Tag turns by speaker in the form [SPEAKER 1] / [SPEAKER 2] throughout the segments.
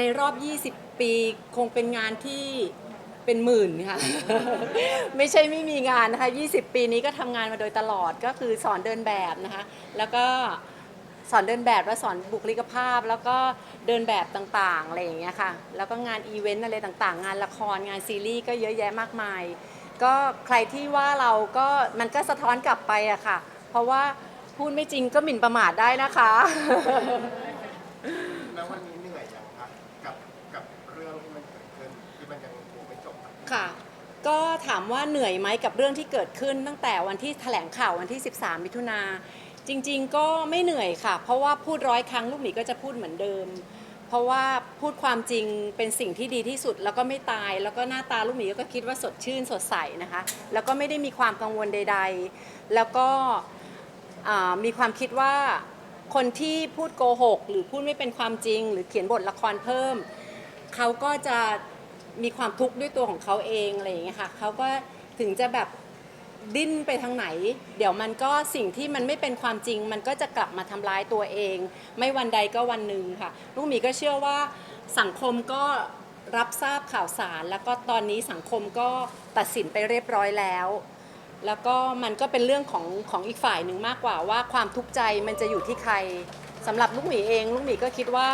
[SPEAKER 1] ในรอบ 20 ปีคงเป็นงานที่เป็นหมื่นค่ะ ไม่ใช่ไม่มีงานนะคะ 20 ปีนี้ก็ทำงานมาโดยตลอดก็คือสอนเดินแบบนะคะ แล้วก็สอนเดินแบบและสอนบุคลิกภาพ แล้วก็เดินแบบต่างๆอะไรอย่างเงี้ยค่ะ แล้วก็งานอีเวนต์อะไรต่างๆ งานละครงานซีรีส์ก็เยอะแยะมากมาย ก็ใครที่ว่าเราก็มันก็สะท้อนกลับไปอะค่ะ เพราะว่าพูดไม่จริงก็หมิ่นประมาทได้นะคะ
[SPEAKER 2] แล้ววันนี้เหนื่อยยังคะกับกับเรื่องที่มันเกิดขึ้นที่มันยังคงไม่จบอะ
[SPEAKER 1] ค่ะ ก็ถามว่าเหนื่อยไหมกับเรื่องที่เกิดขึ้น ตั้งแต่วันที่แถลงข่าววันที่ 13 มิถุนาจริง ๆ ก็ไม่เหนื่อยค่ะ เพราะว่าพูดร้อยครั้งลูกหมีก็จะพูดเหมือนเดิม เพราะว่าพูดความจริงเป็นสิ่งที่ดีที่สุด แล้วก็ไม่ตาย แล้วก็หน้าตาลูกหมีก็คิดว่าสดชื่นสดใสนะคะ แล้วก็ไม่ได้มีความกังวลใด ๆ แล้วก็มีความคิดว่าคนที่พูดโกหก หรือพูดไม่เป็นความจริง หรือเขียนบทละครเพิ่มเขาก็จะ มีความทุกข์ด้วยตัวของเขาเองอะไรอย่างเงี้ยค่ะเขาก็ถึงจะแบบดิ้นไปทางไหน เดี๋ยวมันก็สิ่งที่มันไม่เป็นความจริง มันก็จะกลับมาทำร้ายตัวเอง ไม่วันใดก็วันหนึ่งค่ะลูกหมีก็เชื่อว่าสังคมก็รับทราบข่าวสาร แล้วก็ตอนนี้สังคมก็ตัดสินไปเรียบร้อยแล้ว แล้วก็มันก็เป็นเรื่องของของอีกฝ่ายหนึ่งมากกว่าว่าความทุกข์ใจมันจะอยู่ที่ใครสำหรับลูกหมีเอง ลูกหมีก็คิดว่า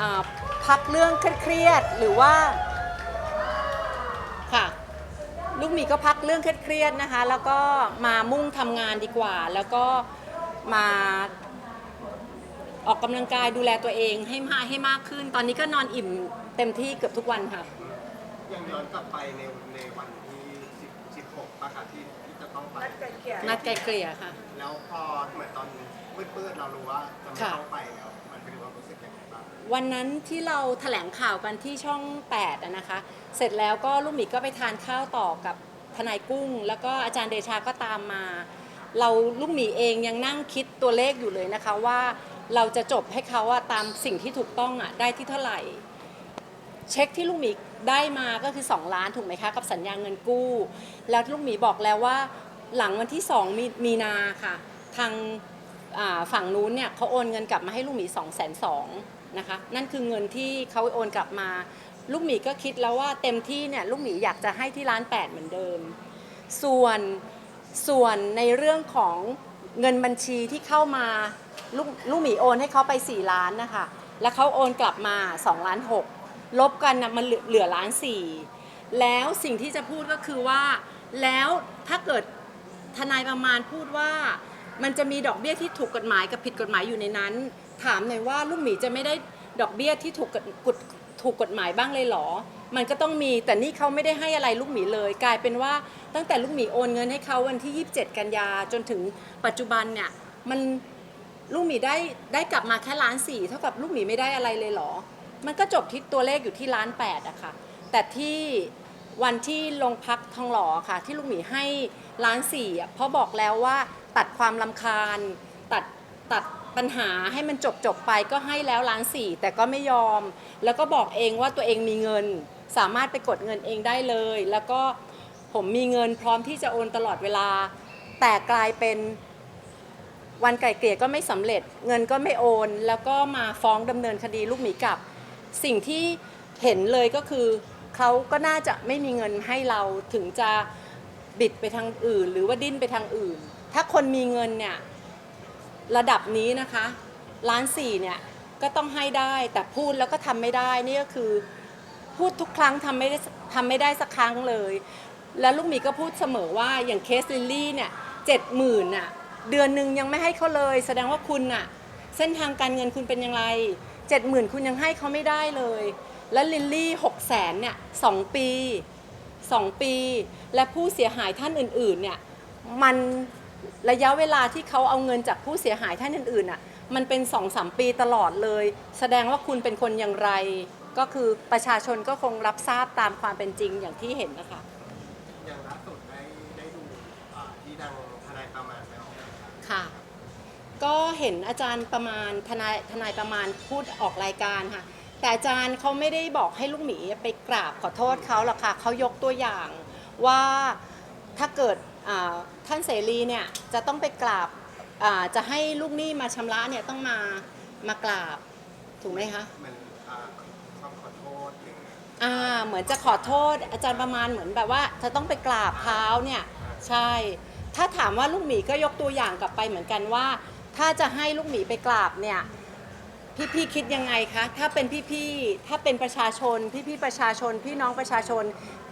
[SPEAKER 1] อ่าพักเรื่องเครียดๆหรือว่า ค่ะ ลูกหมีก็พักเรื่องเครียดๆนะคะ แล้วก็มามุ่งทำงานดีกว่า แล้วก็มาออกกำลังกายดูแลตัวเองให้มากให้มากขึ้น ตอนนี้ก็นอนอิ่มเต็มที่เกือบทุกวันค่ะ
[SPEAKER 2] ยังย้อนกลับไปในในวันที่10 16ป่ะคะที่ที่จะต้องไป
[SPEAKER 3] นัดไกลเกลี่ย
[SPEAKER 1] นัดไกลเกลี่ยค่ะ
[SPEAKER 2] แล้วพอเหมือนตอนมืดๆเรารู้ว่าจะไม่
[SPEAKER 1] ค่ะ
[SPEAKER 2] ต้องไปแล้ว มันเป็นความรู้สึกยังไงบ้าง
[SPEAKER 1] วันนั้นที่เราแถลงข่าวกันที่ช่อง8อะนะคะ เสร็จแล้วก็ลูกหมีก็ไปทานข้าวต่อกับทนายกุ้ง แล้วก็อาจารย์เดชาก็ตามมา เราลูกหมีเองยังนั่งคิดตัวเลขอยู่เลยนะคะว่าเราจะจบให้เขาอะตามสิ่งที่ถูกต้องอะได้ที่เท่าไหร่ เช็คที่ลูกหมีได้มาก็คือ 2 ล้านถูกไหมคะ กับสัญญาเงินกู้ แล้วลูกหมีบอกแล้วว่า หลังวันที่2มีมีนาค่ะ ทางฝั่งนู้นเนี่ยเขาโอนเงินกลับมาให้ลูกหมี2 2 0 0 0นสะคะ นั่นคือเงินที่เขาโอนกลับมา ลูกหมีก็คิดแล้วว่าเต็มที่เนี่ยลูกหมีอยากจะให้ที่ร้าน 8 เหมือนเดิม ส่วนส่วนในเรื่องของเงินบัญชีที่เข้ามาลูกลูกหมีโอนให้เขาไป 4 ล้านนะคะ แล้วเขาโอนกลับมา2ล้าน6ลบกันนะมันเหลือเหลือล้านสี่แล้วสิ่งที่จะพูดก็คือว่า แล้วถ้าเกิดทนายประมาณพูดว่า มันจะมีดอกเบี้ยที่ถูกกฎหมายกับผิดกฎหมายอยู่ในนั้น ถามหน่อยว่าลูกหมีจะไม่ได้ดอกเบี้ยที่ถูกกฎถูกกฎหมายบ้างเลยเหรอ มันก็ต้องมีแต่นี่เขาไม่ได้ให้อะไรลูกหมีเลย กลายเป็นว่าตั้งแต่ลูกหมีโอนเงินให้เขาวันที่ 27 กันยาจนถึงปัจจุบันเนี่ยมันลูกหมีได้ได้กลับมาแค่ล้านสี่เท่ากับลูกหมีไม่ได้อะไรเลยเหรอ มันก็จบที่ตัวเลขอยู่ที่ล้านแปดอะค่ะ แต่ที่วันที่ลงพักทองหล่อค่ะ ที่ลูกหมีให้ล้านสี่อะเพราะบอกแล้วว่าตัดความลำคาญตัดตัด ปัญหาให้มันจบจบไปก็ให้แล้วล้านสี่แต่ก็ไม่ยอม แล้วก็บอกเองว่าตัวเองมีเงิน สามารถไปกดเงินเองได้เลย แล้วก็ผมมีเงินพร้อมที่จะโอนตลอดเวลา แต่กลายเป็นวันไก่เกลี่ยก็ไม่สำเร็จ เงินก็ไม่โอน แล้วก็มาฟ้องดำเนินคดีลูกหมีกลับ สิ่งที่เห็นเลยก็คือเขาก็น่าจะไม่มีเงินให้เราถึงจะบิดไปทางอื่น หรือว่าดิ้นไปทางอื่น ถ้าคนมีเงินเนี่ย ระดับนี้นะคะล้านสี่เนี่ยก็ต้องให้ได้แต่พูดแล้วก็ทำไม่ได้นี่ก็คือ พูดทุกครั้งทำไม่ได้ทำไม่ได้สักครั้งเลย แล้วลูกหมีก็พูดเสมอว่าอย่างเคสลิลลี่เนี่ยเจ็ดหมื่นน่ะเดือนหนึ่งยังไม่ให้เขาเลย แสดงว่าคุณน่ะเส้นทางการเงินคุณเป็นยังไงเจ็ดหมื่นคุณยังให้เขาไม่ได้เลย แล้วลิลลี่หกแสนเนี่ยสองปีสองปี และผู้เสียหายท่านอื่นๆเนี่ยมัน ระยะเวลาที่เขาเอาเงินจากผู้เสียหายท่านอื่นๆอะมันเป็นสองสามปีตลอดเลย แสดงว่าคุณเป็นคนอย่างไร ก็คือประชาชนก็คงรับทราบตามความเป็นจริงอย่างที่เห็นนะคะ
[SPEAKER 2] อย่างล่าสุดได้ได้ดูอ่าที่ดังทนายประมาณแล้ว
[SPEAKER 1] ค่ะ ก็เห็นอาจารย์ประมาณทนายทนายประมาณพูดออกรายการค่ะ แต่อาจารย์เขาไม่ได้บอกให้ลูกหมีไปกราบขอโทษเขาหรอกค่ะเขายกตัวอย่างว่าถ้าเกิดอ่า ท่านเสรีเนี่ยจะต้องไปกราบจะให้ลูกหนี้มาชำระเนี่ยต้องมามากราบถูกไหมคะ
[SPEAKER 2] มันอ่า
[SPEAKER 1] อ่าเหมือนจะขอโทษอาจารย์ประมาณเหมือนแบบว่าเธอต้องไปกราบเท้าเนี่ยใช่ ถ้าถามว่าลูกหมีก็ยกตัวอย่างกลับไปเหมือนกันว่า ถ้าจะให้ลูกหมีไปกราบเนี่ยพี่ๆคิดยังไงคะ ถ้าเป็นพี่ๆถ้าเป็นประชาชน พี่ๆประชาชน พี่น้องประชาชน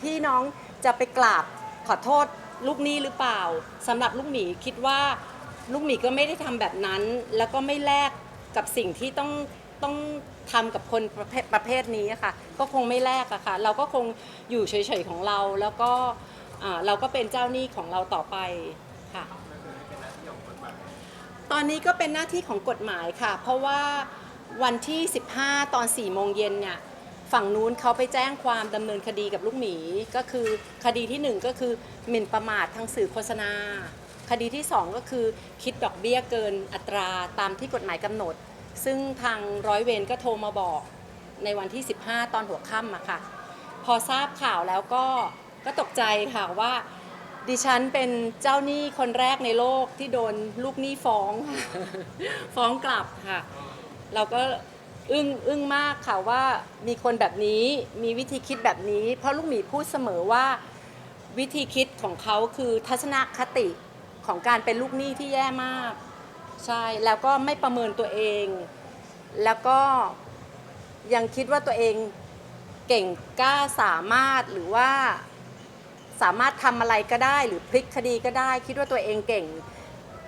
[SPEAKER 1] พี่น้องจะไปกราบขอโทษ ลูกหนี้หรือเปล่าสำหรับลูกหมีคิดว่าลูกหมีก็ไม่ได้ทำแบบนั้น แล้วก็ไม่แลกกับสิ่งที่ต้องต้องทำกับคนประเภทประเภทนี้อะค่ะ ก็คงไม่แลกอะค่ะ เราก็คงอยู่เฉยๆของเราแล้วก็อ่าเราก็เป็นเจ้าหนี้ของเราต่อไปค่ะ ตอนนี้ก็เป็นหน้าที่ของกฎหมายค่ะ เพราะว่าวันที่ 15 ตอน4โมงเย็นเนี่ย ฝั่งนู้นเขาไปแจ้งความดำเนินคดีกับลูกหมีก็คือคดีที่1ก็คือหมิ่นประมาททางสื่อโฆษณา คดีที่2ก็คือคิดดอกเบี้ยเกินอัตราตามที่กฎหมายกำหนด ซึ่งทางร้อยเวรก็โทรมาบอกในวันที่ 15 ตอนหัวค่ำอะค่ะ พอทราบข่าวแล้วก็ก็ตกใจค่ะว่า ดิฉันเป็นเจ้าหนี้คนแรกในโลกที่โดนลูกหนี้ฟ้องค่ะฟ้องกลับค่ะ เราก็ อึ้งอึ้งมากค่ะว่ามีคนแบบนี้มีวิธีคิดแบบนี้ เพราะลูกหมีพูดเสมอว่าวิธีคิดของเขาคือทัศนคติของการเป็นลูกหนี้ที่แย่มาก ใช่แล้วก็ไม่ประเมินตัวเอง แล้วก็ยังคิดว่าตัวเองเก่งกล้าสามารถหรือว่าสามารถทำอะไรก็ได้หรือพลิกคดีก็ได้ คิดว่าตัวเองเก่ง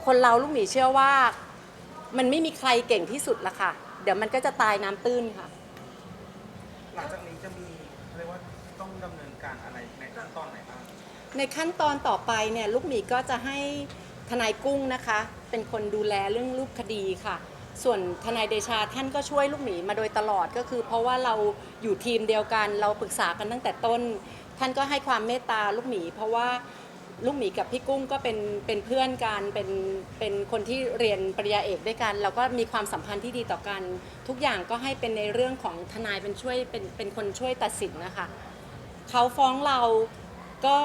[SPEAKER 1] คนเราลูกหมีเชื่อว่า มันไม่มีใครเก่งที่สุดละค่ะ เดี๋ยวมันก็จะตายน้ำตื้นค่ะ
[SPEAKER 3] หลังจากนี้จะมีเรียกว่าต้องดำเนินการอะไรในขั้นตอนไหนบ้าง
[SPEAKER 1] ในขั้นตอนต่อไปเนี่ยลูกหมีก็จะให้ทนายกุ้งนะคะ เป็นคนดูแลเรื่องรูปคดีค่ะ ส่วนทนายเดชาท่านก็ช่วยลูกหมีมาโดยตลอดก็คือ เพราะว่าเราอยู่ทีมเดียวกันเราปรึกษากันตั้งแต่ต้น ท่านก็ให้ความเมตตาลูกหมี เพราะว่า ลูกหมีกับพี่กุ้งก็เป็นเป็นเพื่อนกันเป็นเป็นคนที่เรียนปริญญาเอกด้วยกันเราก็มีความสัมพันธ์ที่ดีต่อกัน ทุกอย่างก็ให้เป็นในเรื่องของทนายเป็นช่วยเป็นเป็นคนช่วยตัดสินนะคะเขาฟ้องเราก็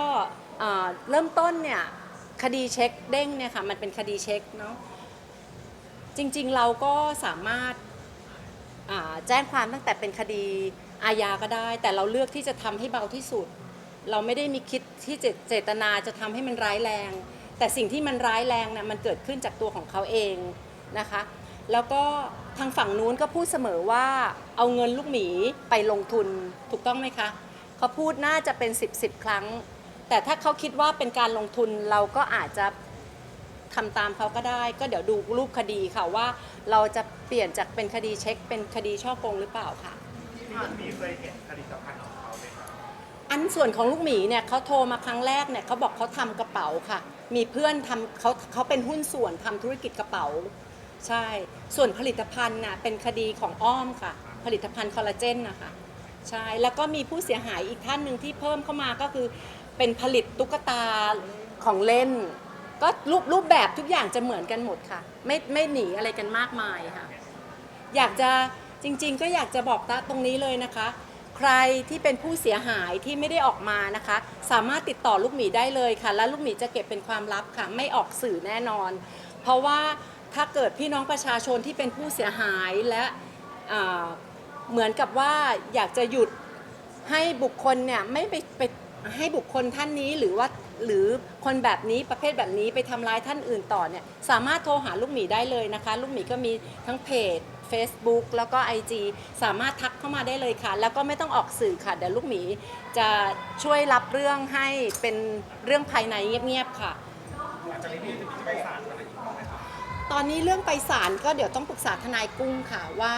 [SPEAKER 1] เริ่มต้นเนี่ยคดีเช็คเด้งเนี่ยค่ะมันเป็นคดีเช็คเนาะจริงๆเราก็สามารถแจ้งความตั้งแต่เป็นคดีอาญาก็ได้ แต่เราเลือกที่จะทำให้เบาที่สุด เราไม่ได้มีคิดที่เจเจตนาจะทำให้มันร้ายแรง แต่สิ่งที่มันร้ายแรงนะมันเกิดขึ้นจากตัวของเขาเองนะคะ แล้วก็ทางฝั่งนู้นก็พูดเสมอว่าเอาเงินลูกหมีไปลงทุนถูกต้องไหมคะเขาพูดน่าจะเป็น 10บสครั้ง แต่ถ้าเขาคิดว่าเป็นการลงทุนเราก็อาจจะทำตามเขาก็ได้ ก็เดี๋ยวดูรูปคดีค่ะว่าเราจะเปลี่ยนจากเป็นคดีเช็ค เป็นคดีช่อโกงหรือเปล่าค่ะพี่
[SPEAKER 3] มีเคยเห็นผลิตภัณฑ์ของเขาไหมครับ
[SPEAKER 1] อันส่วนของลูกหมีเนี่ยเขาโทรมาครั้งแรกเนี่ยเขาบอกเขาทำกระเป๋าค่ะ มีเพื่อนทำเขาเขาเป็นหุ้นส่วนทำธุรกิจกระเป๋า ใช่ ส่วนผลิตภัณฑ์น่ะเป็นคดีของอ้อมค่ะ ผลิตภัณฑ์คอลลาเจนนะคะใช่แล้วก็มีผู้เสียหายอีกท่านหนึ่งที่เพิ่มเข้ามาก็คือ เป็นผลิตตุ๊กตาของเล่น ก็รูปรูปแบบทุกอย่างจะเหมือนกันหมดค่ะ ไม่ไม่หนีอะไรกันมากมายค่ะ อยากจะจริง ๆ ก็อยากจะบอกตาตรงนี้เลยนะคะ ใครที่เป็นผู้เสียหายที่ไม่ได้ออกมานะคะ สามารถติดต่อลูกหมีได้เลยค่ะ และลูกหมีจะเก็บเป็นความลับค่ะ ไม่ออกสื่อแน่นอน เพราะว่าถ้าเกิดพี่น้องประชาชนที่เป็นผู้เสียหายและเหมือนกับว่าอยากจะหยุดให้บุคคลเนี่ยไม่ไปไปให้บุคคลท่านนี้หรือว่าหรือคนแบบนี้ประเภทแบบนี้ไปทำร้ายท่านอื่นต่อเนี่ยสามารถโทรหาลูกหมีได้เลยนะคะ ลูกหมีก็มีทั้งเพจ Facebook แล้วก็ IG สามารถทักเข้ามาได้เลยค่ะ แล้วก็ไม่ต้องออกสื่อค่ะ เดี๋ยวลูกหมีจะช่วยรับเรื่องให้เป็นเรื่องภายในเงียบๆค่ะ
[SPEAKER 3] หลังจากนี้พี่จะมีไปศาลอะไรอีกบ้างไหมครับ
[SPEAKER 1] ตอนนี้เรื่องไปศาลก็เดี๋ยวต้องปรึกษาทนายกุ้งค่ะว่า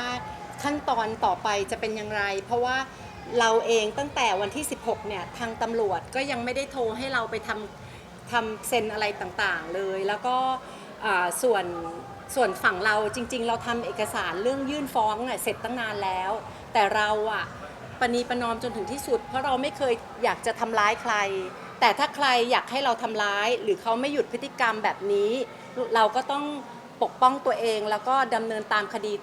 [SPEAKER 1] ขั้นตอนต่อไปจะเป็นอย่างไร เพราะว่าเราเองตั้งแต่วันที่ 16 เนี่ย ทางตำรวจก็ยังไม่ได้โทรให้เราไปทำทำเซ็นอะไรต่างๆเลย แล้วก็อ่าส่วน ส่วนฝั่งเราจริง ๆ เราทำเอกสารเรื่องยื่นฟ้องเนี่ยเสร็จตั้งนานแล้ว แต่เราอะปณีประนอมจนถึงที่สุด เพราะเราไม่เคยอยากจะทำร้ายใคร แต่ถ้าใครอยากให้เราทำร้าย หรือเขาไม่หยุดพฤติกรรมแบบนี้ เราก็ต้องปกป้องตัวเองแล้วก็ดำเนินตามคดี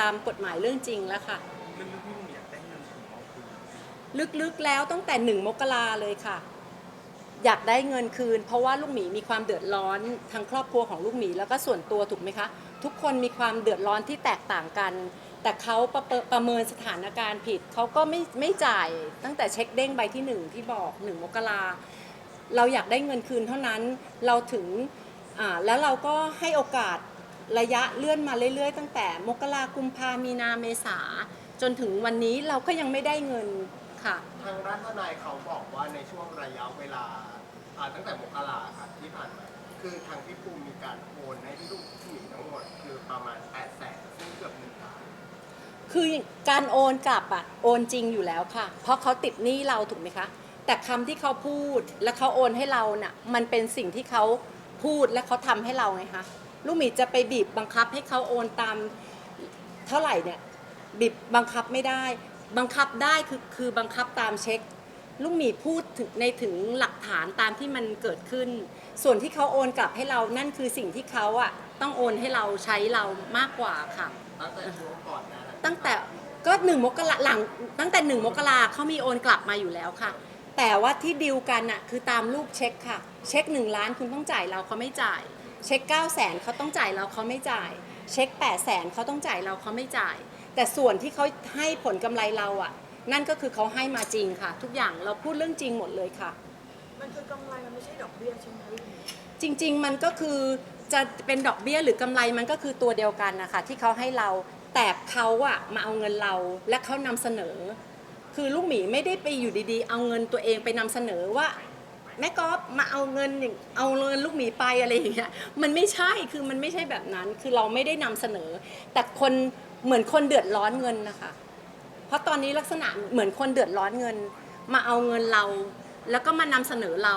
[SPEAKER 1] ตามกฎหมายเรื่องจริงแล้วค่ะ
[SPEAKER 3] ลึกๆพี่ลุงอยากได้เงินของเราคืน
[SPEAKER 1] ลึกๆแล้วตั้งแต่หนึ่งมกราเลยค่ะ อยากได้เงินคืน เพราะว่าลูกหมีมีความเดือดร้อนทางครอบครัวของลูกหมีแล้วก็ส่วนตัวถูกไหมคะ ทุกคนมีความเดือดร้อนที่แตกต่างกัน แต่เขาประเมินประเมินสถานการณ์ผิดเขาก็ไม่ไม่จ่ายตั้งแต่เช็คเด้งใบที่หนึ่งที่บอกหนึ่งมกราเราอยากได้เงินคืนเท่านั้นเราถึงแล้วเราก็ให้โอกาสระยะเลื่อนมาเรื่อยๆ ตั้งแต่มกรากุมภามีนาเมษาจนถึงวันนี้เราก็ยังไม่ได้เงิน ค่ะ
[SPEAKER 2] ทางด้านทนายเขาบอกว่าในช่วงระยะเวลาอ่าตั้งแต่มกราครับที่ผ่านมาคือทางพี่ภูมิมีการโอนให้พี่ลูกพี่หมีทั้งหมดคือประมาณ8 0 0แสนซึ่งเกือบหนึ่งล้าน
[SPEAKER 1] คือการโอนกลับอะโอนจริงอยู่แล้วค่ะ เพราะเขาติดหนี้เราถูกไหมคะ แต่คำที่เขาพูดและเขาโอนให้เราน่ะมันเป็นสิ่งที่เขาพูดและเขาทำให้เราไงคะลูกหมีจะไปบีบบังคับให้เขาโอนตามเท่าไหร่เนี่ยบีบบังคับไม่ได้ บังคับได้คือคือบังคับตามเช็ค ลูกหมีพูดถึงในถึงหลักฐานตามที่มันเกิดขึ้น ส่วนที่เขาโอนกลับให้เรานั่นคือสิ่งที่เขาอะต้องโอนให้เราใช้เรามากกว่าค่ะ
[SPEAKER 2] ตั้งแต่ช่วงก่อนหนานั้น
[SPEAKER 1] ตั้งแต่ก็หนึ่งมกราหลังตั้งแต่หนึ่งมกราเขามีโอนกลับมาอยู่แล้วค่ะ แต่ว่าที่ดีลกันน่ะคือตามรูปเช็คค่ะ เช็คหนึ่งล้านคุณต้องจ่ายเราเขาไม่จ่าย เช็ค9 0 0แสนเขาต้องจ่ายเราเขาไม่จ่าย เช็ค8 0 0แสนเขาต้องจ่ายเราเขาไม่จ่าย แต่ส่วนที่เขาให้ผลกำไรเราอะ นั่นก็คือเขาให้มาจริงค่ะ ทุกอย่างเราพูดเรื่องจริงหมดเลยค่ะ
[SPEAKER 4] มันคือกำไรมันไม่ใช่ดอกเบี้ยใช่ไหมพี่
[SPEAKER 1] จริง ๆ มันก็คือจะเป็นดอกเบี้ยหรือกำไรมันก็คือตัวเดียวกันนะคะที่เขาให้เราแต่เขาอะมาเอาเงินเราและเขานำเสนอ คือลูกหมีไม่ได้ไปอยู่ดีๆ เอาเงินตัวเองไปนำเสนอว่าแม่ก๊อฟมาเอาเงินอย่างเอาเงินลูกหมีไปอะไรอย่างเงี้ยมันไม่ใช่คือมันไม่ใช่แบบนั้นคือเราไม่ได้นำเสนอ แต่คน เหมือนคนเดือดร้อนเงินนะคะ เพราะตอนนี้ลักษณะเหมือนคนเดือดร้อนเงิน มาเอาเงินเรา แล้วก็มานำเสนอเรา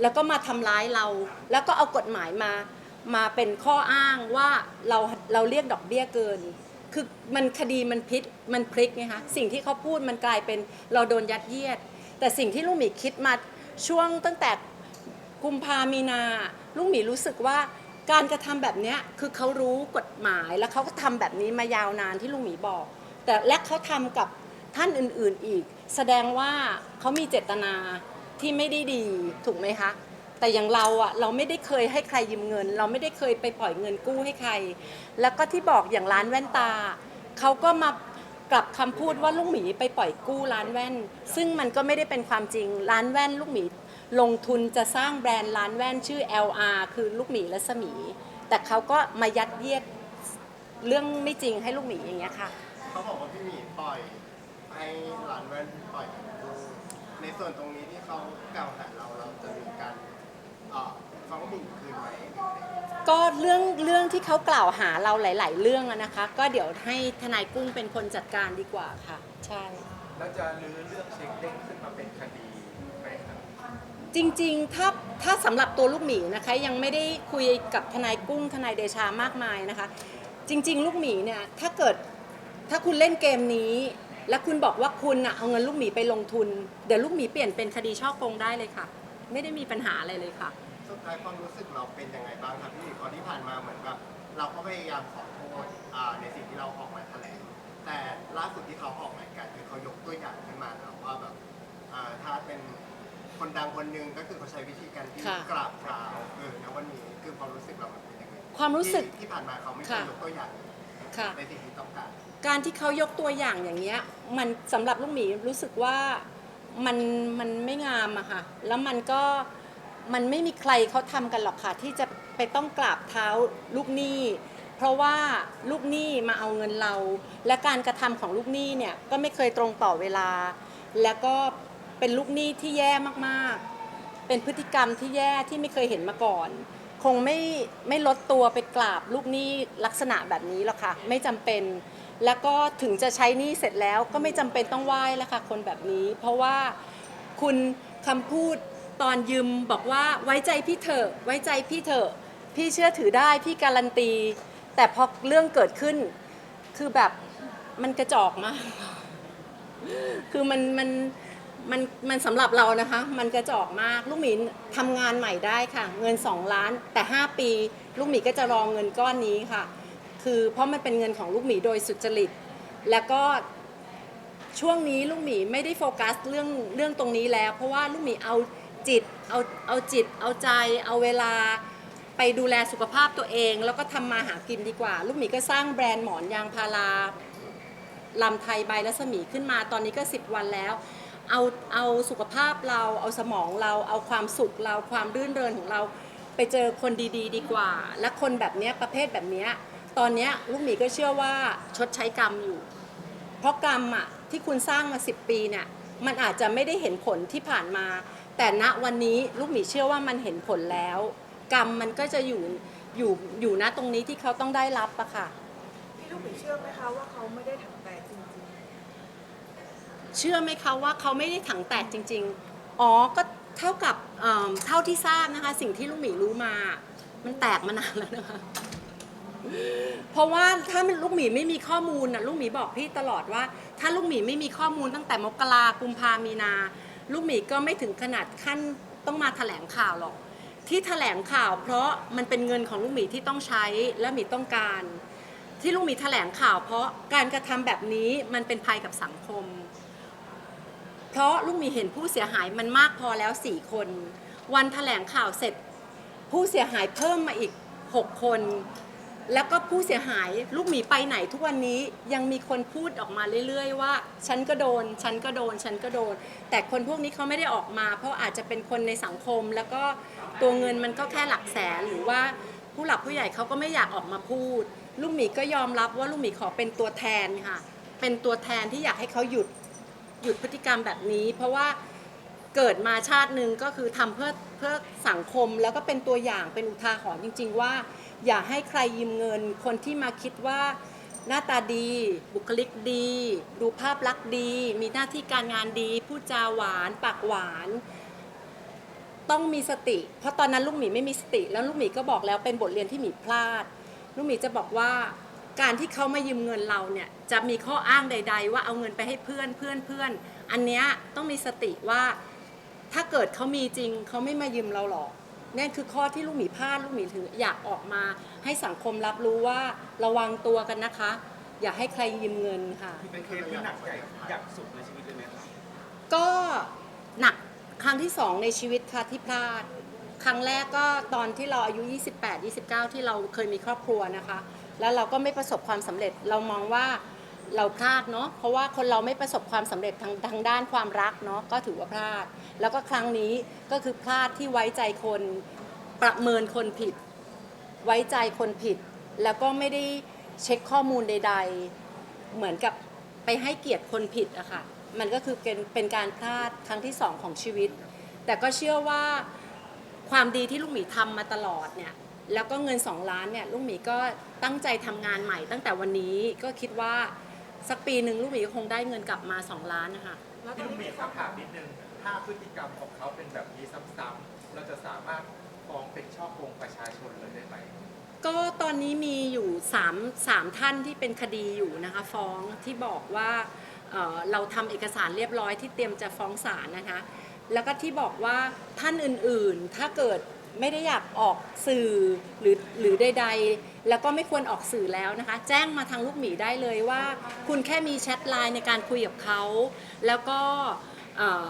[SPEAKER 1] แล้วก็มาทำร้ายเรา แล้วก็เอากฎหมายมามาเป็นข้ออ้างว่าเราเราเรียกดอกเบี้ยเกิน คือมันคดีมันพลิกมันพลิกไงคะสิ่งที่เขาพูดมันกลายเป็นเราโดนยัดเยียด แต่สิ่งที่ลุงหมีคิดมาช่วงตั้งแต่กุมภามีนาลุงหมีรู้สึกว่า การกระทำแบบเนี้ยคือเขารู้กฎหมายแล้วเขาก็ทำแบบนี้มายาวนานที่ลุงหมีบอก แต่และเขาทำกับท่านอื่นๆอีก แสดงว่าเขามีเจตนาที่ไม่ได้ดีถูกไหมคะแต่อย่างเราอะเราไม่ได้เคยให้ใครยืมเงิน เราไม่ได้เคยไปปล่อยเงินกู้ให้ใคร แล้วก็ที่บอกอย่างร้านแว่นตาเขาก็มากลับคำพูดว่าลูกหมีไปปล่อยกู้ร้านแว่น ซึ่งมันก็ไม่ได้เป็นความจริงร้านแว่นลูกหมี ลงทุนจะสร้างแบรนด์ร้านแว่นชื่อ LR คือลูกหมีและสมี แต่เขาก็มายัดเยียดเรื่องไม่จริงให้ลูกหมีอย่างเงี้ยค่ะ
[SPEAKER 2] เขาบอกว่าพี่หมีปล่อยให้หลานแว่นปล่อยเงินกู้ในส่วนตรงนี้ที่เขากล่าวหาเราเราจะมีการเอ่อฟ้องหมิ่นคืนไหม
[SPEAKER 1] ก็เรื่องเรื่องที่เขากล่าวหาเราหลาย ๆ เรื่องอะนะคะ ก็เดี๋ยวให้ทนายกุ้งเป็นคนจัดการดีกว่าค่ะ ใช่
[SPEAKER 3] แล้วจะรื้อเรื่องเช็คเด้งขึ้นมาเป็นคดีไหมครับ
[SPEAKER 1] จริงๆ ถ้าถ้าสำหรับตัวลูกหมีนะคะยังไม่ได้คุยกับทนายกุ้งทนายเดชามากมายนะคะ จริง ๆ ลูกหมีเนี่ยถ้าเกิดถ้าคุณเล่นเกมนี้ แล้วคุณบอกว่าคุณอะเอาเงินลูกหมีไปลงทุน เดี๋ยวลูกหมีเปลี่ยนเป็นคดีช่อโกงได้เลยค่ะ ไม่ได้มีปัญหาอะไรเลยค่ะ
[SPEAKER 2] สุดท้ายความรู้สึกเราเป็นยังไงบ้างครับพี่หมีเพราะที่ผ่านมาเหมือนแบบเราก็พยายามขอโทษอ่าในสิ่งที่เราออกมาแถลงแต่ล่าสุดที่เขาออกรายการคือเขายกตัวอย่างขึ้นมาแล้วว่าแบบอ่าถ้าเป็น คนดังคนหนึ่งก็คือเขาใช้วิธีการที่
[SPEAKER 1] ค่ะ
[SPEAKER 2] กราบเท้าเออนะวันนี้คือความรู้สึกเรามันเป็นยังไง
[SPEAKER 1] ความรู้สึก
[SPEAKER 2] ที่ที่ผ่านมาเขาไม่เคย
[SPEAKER 1] ค่ะ
[SPEAKER 2] ยกตัวอย่าง
[SPEAKER 1] ค่ะ
[SPEAKER 2] ในสิ่งที่ต้องการ
[SPEAKER 1] การที่เขายกตัวอย่างอย่างเงี้ย มันสำหรับลูกหมีรู้สึกว่ามันมันไม่งามอะค่ะ แล้วมันก็มันไม่มีใครเขาทำกันหรอกค่ะ ที่จะไปต้องกราบเท้าลูกหนี้ เพราะว่าลูกหนี้มาเอาเงินเรา และการกระทำของลูกหนี้เนี่ยก็ไม่เคยตรงต่อเวลา แล้วก็ เป็นลูกหนี้ที่แย่มากๆ เป็นพฤติกรรมที่แย่ที่ไม่เคยเห็นมาก่อน คงไม่ไม่ลดตัวไปกราบลูกหนี้ลักษณะแบบนี้หรอกค่ะ ไม่จำเป็น แล้วก็ถึงจะใช้หนี้เสร็จแล้วก็ไม่จำเป็นต้องไหว้แล้วค่ะคนแบบนี้ เพราะว่าคุณคำพูดตอนยืมบอกว่าไว้ใจพี่เถอะไว้ใจพี่เถอะพี่เชื่อถือได้พี่การันตี แต่พอเรื่องเกิดขึ้น คือแบบมันกระจอกมาก คือมันมัน มันมันสำหรับเรานะคะ มันกระจอกมากลูกหมีทำงานใหม่ได้ค่ะ เงิน 2 ล้านแต่ 5 ปี ลูกหมีก็จะรองเงินก้อนนี้ค่ะ คือเพราะมันเป็นเงินของลูกหมีโดยสุจริต แล้วก็ช่วงนี้ลูกหมีไม่ได้โฟกัสเรื่องเรื่องตรงนี้แล้ว เพราะว่าลูกหมีเอาจิตเอาเอาจิต เอาใจ เอาเวลาไปดูแลสุขภาพตัวเอง แล้วก็ทำมาหากินดีกว่า ลูกหมีก็สร้างแบรนด์หมอนยางพาราลำไทยใบรัศมีขึ้นมาตอนนี้ก็ 10 วันแล้ว เอาเอาสุขภาพเรา เอาสมองเรา เอาความสุขเราความรื่นเริงของเรา ไปเจอคนดี ๆ ดีกว่า และคนแบบเนี้ยประเภทแบบเนี้ยตอนเนี้ยลูกหมีก็เชื่อว่าชดใช้กรรมอยู่ เพราะกรรมอะที่คุณสร้างมา 10 ปีเนี่ยมันอาจจะไม่ได้เห็นผลที่ผ่านมา แต่ณวันนี้ลูกหมีเชื่อว่ามันเห็นผลแล้ว กรรมมันก็จะอยู่อยู่อยู่ณตรงนี้ที่เขาต้องได้รับอะค่ะ
[SPEAKER 4] พี่ลูกหมีเชื่อไหมคะว่าเขาไม่ได้
[SPEAKER 1] เชื่อไหมคะว่าเขาไม่ได้ถังแตกจริง ๆ อ๋อ ก็เท่ากับเอิ่มเท่าที่ทราบนะคะ สิ่งที่ลูกหมีรู้มา มันแตกมานานแล้วนะคะ เพราะว่าถ้ามันลูกหมีไม่มีข้อมูลนะลูกหมีบอกพี่ตลอดว่า ถ้าลูกหมีไม่มีข้อมูลตั้งแต่มกรากุมภามีนา ลูกหมีก็ไม่ถึงขนาดขั้นต้องมาแถลงข่าวหรอก ที่แถลงข่าว เพราะมันเป็นเงินของลูกหมีที่ต้องใช้และหมีต้องการ ที่ลูกหมีแถลงข่าว เพราะการกระทำแบบนี้มันเป็นภัยกับสังคม เพราะลูกหมีเห็นผู้เสียหายมันมากพอแล้ว 4 คน วันแถลงข่าวเสร็จ ผู้เสียหายเพิ่มมาอีก 6 คน แล้วก็ผู้เสียหายลูกหมีไปไหนทุกวันนี้ยังมีคนพูดออกมาเรื่อย ๆ ว่า ฉันก็โดน ฉันก็โดน ฉันก็โดน แต่คนพวกนี้เขาไม่ได้ออกมา เพราะอาจจะเป็นคนในสังคม แล้วก็ตัวเงินมันก็แค่หลักแสนหรือว่าผู้หลักผู้ใหญ่เขาก็ไม่อยากออกมาพูด ลูกหมีก็ยอมรับว่าลูกหมีขอเป็นตัวแทนค่ะ เป็นตัวแทนที่อยากให้เขาหยุด หยุดพฤติกรรมแบบนี้ เพราะว่าเกิดมาชาติหนึ่งก็คือทำเพื่อเพื่อสังคมแล้วก็เป็นตัวอย่างเป็นอุทาหรณ์จริง ๆ ว่า อย่าให้ใครยืมเงิน คนที่มาคิดว่าหน้าตาดี บุคลิกดี ดูภาพลักษณ์ดี มีหน้าที่การงานดีพูดจาหวาน ปากหวาน ต้องมีสติ เพราะตอนนั้นลูกหมีไม่มีสติ แล้วลูกหมีก็บอกแล้วเป็นบทเรียนที่หมีพลาด ลูกหมีจะบอกว่า การที่เขามายืมเงินเราเนี่ยจะมีข้ออ้างใด ๆ ว่าเอาเงินไปให้เพื่อนเพื่อนเพื่อน อันเนี้ยต้องมีสติว่าถ้าเกิดเขามีจริงเขาไม่มายืมเราหรอกนั่นคือข้อที่ลูกหมีพลาดลูกหมีถึงอยากออกมาให้สังคมรับรู้ว่าระวังตัวกันนะคะ อย่าให้ใครยืมเงินค่ะ
[SPEAKER 3] เป็นเคสที่หนักใหญ่อยากสุดในชีวิตเลยไหมครับ
[SPEAKER 1] ก็หนักครั้งที่สองในชีวิตค่ะที่พลาด ครั้งแรกก็ตอนที่เราอายุ 28 29 ที่เราเคยมีครอบครัวนะคะ แล้วเราก็ไม่ประสบความสำเร็จ เรามองว่าเราพลาดเนาะเพราะว่าคนเราไม่ประสบความสำเร็จทางทางด้านความรักเนาะก็ถือว่าพลาด แล้วก็ครั้งนี้ก็คือพลาดที่ไว้ใจคนประเมินคนผิด ไว้ใจคนผิด แล้วก็ไม่ได้เช็คข้อมูลใด ๆ เหมือนกับไปให้เกียรติคนผิดอะค่ะมันก็คือเป็นเป็นการพลาดครั้งที่สองของชีวิต แต่ก็เชื่อว่าความดีที่ลูกหมีทำมาตลอดเนี่ย แล้วก็เงิน 2 ล้านเนี่ยลูกหมีก็ตั้งใจทำงานใหม่ ตั้งแต่วันนี้ก็คิดว่าสักปีหนึ่งลูกหมีก็คงได้เงินกลับมา 2 ล้านนะคะ
[SPEAKER 4] ๆแล้วตอ
[SPEAKER 5] พี่
[SPEAKER 4] น
[SPEAKER 5] ลุง
[SPEAKER 4] นี้
[SPEAKER 5] มี
[SPEAKER 4] มีความ
[SPEAKER 5] คำถามนิดนึง ถ้าพฤติกรรมของเขาเป็นแบบนี้ซ้ำๆ เราจะสามารถฟ้องเป็นช่อโกงประชาชนเลยได้ไหม
[SPEAKER 1] ก็ตอนนี้มีอยู่3 3ท่านที่เป็นคดีอยู่นะคะฟ้องที่บอกว่าเอ่อเราทำเอกสารเรียบร้อยที่เตรียมจะฟ้องศาลนะคะ แล้วก็ที่บอกว่าท่านอื่นๆ ถ้าเกิด ไม่ได้อยากออกสื่อหรือหรือใด ๆ แล้วก็ไม่ควรออกสื่อแล้วนะคะ แจ้งมาทางลูกหมีได้เลยว่า คุณแค่มีแชทไลน์ในการคุยกับเขา แล้วก็เอ่อ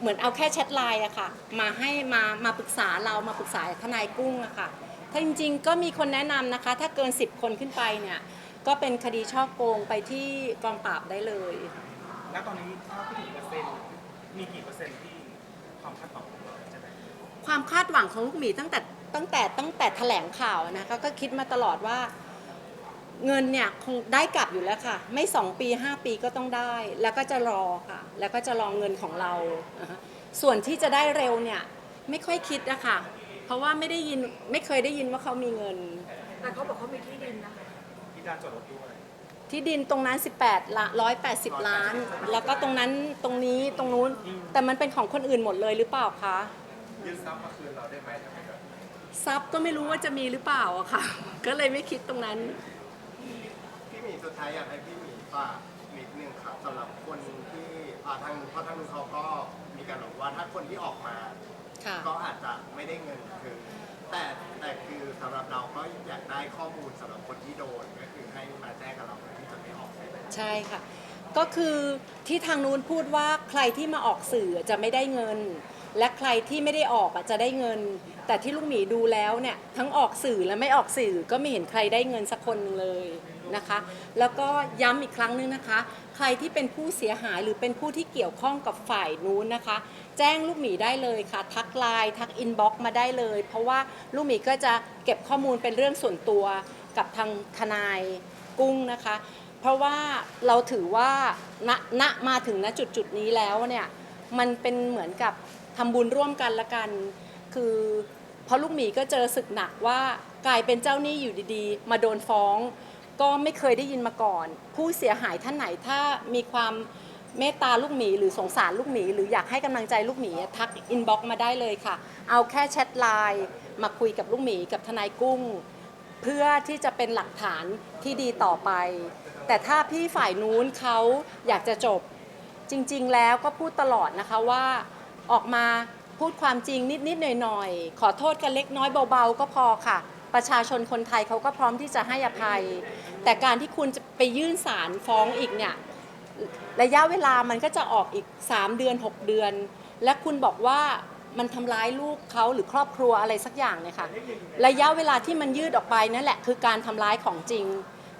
[SPEAKER 1] เหมือนเอาแค่แชทไลน์อะค่ะมาให้มามาปรึกษาเรามาปรึกษาทนายกุ้งอะค่ะถ้าจริงๆก็มีคนแนะนำนะคะ ถ้าเกิน 10 คนขึ้นไปเนี่ยก็เป็นคดีช่อโกงไปที่กองปราบได้เลย
[SPEAKER 3] แล้วตอนนี้ถ้าพูดถึงเปอร์เซ็นต์ มีกี่เปอร์เซ็นต์ที่ความคาดหวัง
[SPEAKER 1] ความคาดหวังของลูกหมีตั้งแต่ตั้งแต่ตั้งแต่แถลงข่าวนะคะก็คิดมาตลอดว่าเงินเนี่ยคงได้กลับอยู่แล้วค่ะ ไม่ 2 ปี 5 ปีก็ต้องได้ แล้วก็จะรอค่ะ แล้วก็จะรอเงินของเรานะคะส่วนที่จะได้เร็วเนี่ยไม่ค่อยคิดนะคะเพราะว่าไม่ได้ยินไม่เคยได้ยินว่าเขามีเงิน
[SPEAKER 4] แต่เขาบอกเขามีที่ดินนะคะ
[SPEAKER 3] ที่ด้านจอดรถด้วย
[SPEAKER 1] ที่ดินตรงนั้น 18ละ180 ล้าน แล้วก็ตรงนั้นตรงนี้ตรงนู้น แต่มันเป็นของคนอื่นหมดเลยหรือเปล่าคะ
[SPEAKER 5] ยึดทรัพย์มาคืนเราได้ไหมถ้าเป็นแบบนี้
[SPEAKER 1] ทรัพย์ก็ไม่รู้ว่าจะมีหรือเปล่าอะค่ะ ก็เลยไม่คิดตรงนั้น
[SPEAKER 2] พี่หมีสุดท้ายอยากให้พี่หมีฝากนิดนึงครับสำหรับคนที่อ่าทางเพราะทางนู้นเขาก็มีการบอกว่าถ้าคนที่ออกมา
[SPEAKER 1] ค่ะ
[SPEAKER 2] ก็อาจจะไม่ได้เงินคือ แต่แต่คือสำหรับเราก็อยากได้ข้อมูลสำหรับคนที่โดนก็คือให้มาแจ้งกับเราเพื่อที่จะไม่ออกไปเลย
[SPEAKER 1] ใช่ค่ะ ก็คือที่ทางนู้นพูดว่าใครที่มาออกสื่อจะไม่ได้เงิน และใครที่ไม่ได้ออกอะจะได้เงิน แต่ที่ลูกหมีดูแล้วเนี่ยทั้งออกสื่อและไม่ออกสื่อก็ไม่เห็นใครได้เงินสักคนหนึ่งเลยนะคะ แล้วก็ย้ำอีกครั้งนึงนะคะ ใครที่เป็นผู้เสียหายหรือเป็นผู้ที่เกี่ยวข้องกับฝ่ายนู้นนะคะ แจ้งลูกหมีได้เลยค่ะ ทักไลน์ทักอินบ็อกซ์มาได้เลย เพราะว่าลูกหมีก็จะเก็บข้อมูลเป็นเรื่องส่วนตัวกับทางทนายกุ้งนะคะ เพราะว่าเราถือว่าณณมาถึงณจุดจุดนี้แล้วเนี่ยมันเป็นเหมือนกับ ทำบุญร่วมกันละกัน คือเพราะลูกหมีก็เจอศึกหนักว่ากลายเป็นเจ้าหนี้อยู่ดีๆ มาโดนฟ้อง ก็ไม่เคยได้ยินมาก่อน ผู้เสียหายท่านไหนถ้ามีความเมตตาลูกหมีหรือสงสารลูกหมีหรืออยากให้กำลังใจลูกหมีทักอินบ็อกมาได้เลยค่ะ เอาแค่แชทไลน์มาคุยกับลูกหมีกับทนายกุ้ง เพื่อที่จะเป็นหลักฐานที่ดีต่อไป แต่ถ้าพี่ฝ่ายนู้นเขาอยากจะจบจริง ๆ แล้วก็พูดตลอดนะคะว่า ออกมาพูดความจริงนิด ๆ หน่อย ๆ ขอโทษกันเล็กน้อยเบา ๆ ก็พอค่ะ ประชาชนคนไทยเขาก็พร้อมที่จะให้อภัย แต่การที่คุณจะไปยื่นศาลฟ้องอีกเนี่ยระยะเวลามันก็จะออกอีก 3 เดือน 6 เดือน และคุณบอกว่ามันทำร้ายลูกเขาหรือครอบครัวอะไรสักอย่างเนี่ยค่ะระยะเวลาที่มันยืดออกไปนั่นแหละคือการทำร้ายของจริง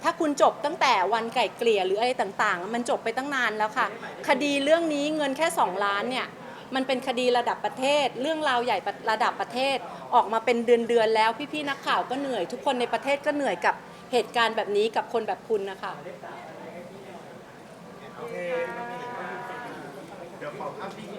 [SPEAKER 1] ถ้าคุณจบตั้งแต่วันไก่เกลี่ยหรืออะไรต่างๆ มันจบไปตั้งนานแล้วค่ะ คดีเรื่องนี้เงินแค่ 2 ล้านเนี่ย มันเป็นคดีระดับประเทศ เรื่องราวใหญ่ระดับประเทศ ออกมาเป็นเดือนๆแล้วพี่ๆนักข่าวก็เหนื่อย ทุกคนในประเทศก็เหนื่อยกับเหตุการณ์แบบนี้กับคนแบบคุณนะคะ
[SPEAKER 3] เดี๋
[SPEAKER 5] ยวขอภาพนิ่